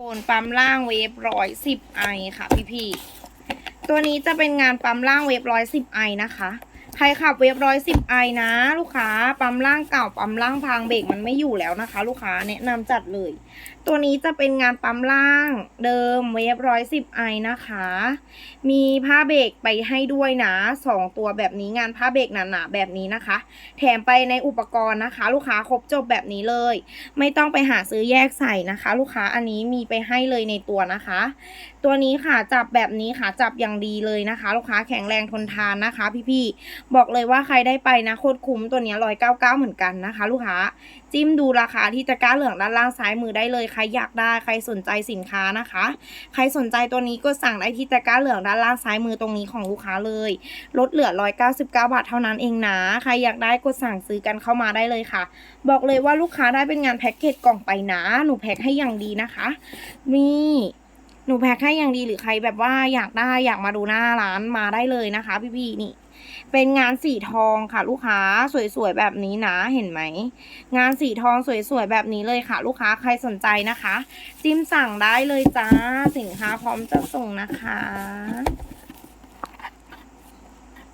โคนปั๊มล่างเวฟร้อยสิบไอค่ะพี่พี่ๆตัวนี้จะเป็นงานปั๊มล่างเวฟร้อยสิบไอนะคะ ใครขับเวฟร้อยสิบไอนะ ลูกค้าปั๊มล่างเก่าปั๊มล่างพังเบรกมันไม่อยู่แล้วนะคะ ลูกค้าแนะนำจัดเลย ตัวนี้จะเป็นงานปั๊มล่างเดิมเวฟร้อยสิบไอนะคะ มีผ้าเบรกไปให้ด้วยนะสองตัวแบบนี้งานผ้าเบรกหนาๆแบบนี้นะคะ แถมไปในอุปกรณ์นะคะ ลูกค้าครบจบแบบนี้เลย ไม่ต้องไปหาซื้อแยกใส่นะคะ ลูกค้าอันนี้มีไปให้เลยในตัวนะคะ ตัวนี้ค่ะจับแบบนี้ค่ะจับอย่างดีเลยนะคะ ลูกค้าแข็งแรงทนทานนะคะ พี่ๆบอกเลยว่าใครได้ไปนะโคตรคุ้มตัวนี้ร้อยเก้าเก้าเหมือนกันนะคะ ลูกค้า จิ้มดูราคาที่ตะกร้าเหลืองด้านล่างซ้ายมือได้เลยใครอยากได้ใครสนใจสินค้านะคะ ใครสนใจตัวนี้ก็สั่งได้ที่ตะกร้าเหลืองด้านล่างซ้ายมือตรงนี้ของลูกค้าเลยลดเหลือ199บเก้าบาทเท่านั้นเองนะใครอยากได้ก็สั่งซื้อกันเข้ามาได้เลยค่ะ บอกเลยว่าลูกค้าได้เป็นงานแพ็กเกจกล่องไปนะ หนูแพ็คให้อย่างดีนะคะนี่ หนูแพ็คให้อย่างดีหรือใครแบบว่าอยากได้อยากมาดูหน้าร้านมาได้เลยนะคะ พี่ๆนี่ เป็นงานสีทองค่ะ ลูกค้าสวยๆแบบนี้นะเห็นไหมงานสีทองสวยๆแบบนี้เลยค่ะ ลูกค้าใครสนใจนะคะจิ้มสั่งได้เลยจ้าสินค้าพร้อมจะส่งนะคะ